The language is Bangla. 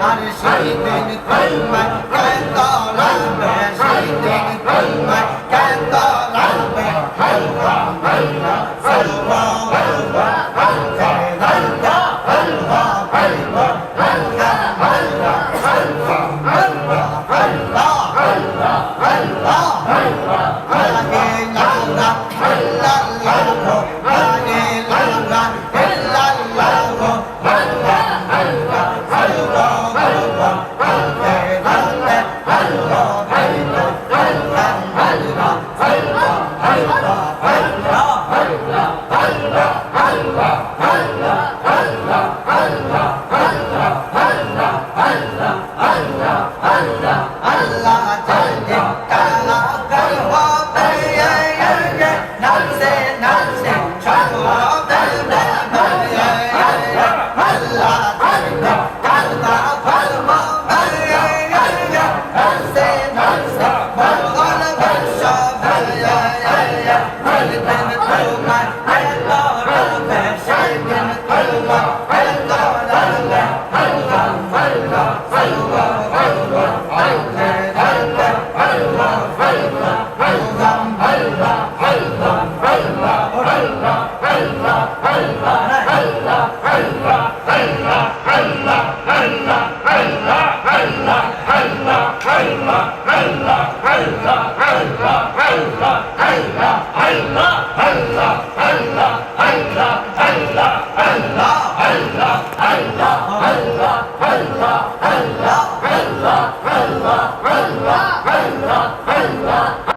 আর সেই দিন কলমায় কেন লাগবে সেই দিন কলমায় কেন লাগবে হাল্লা হাল্লা হাল্লা হাল্লা হাল্লা Hello. Allah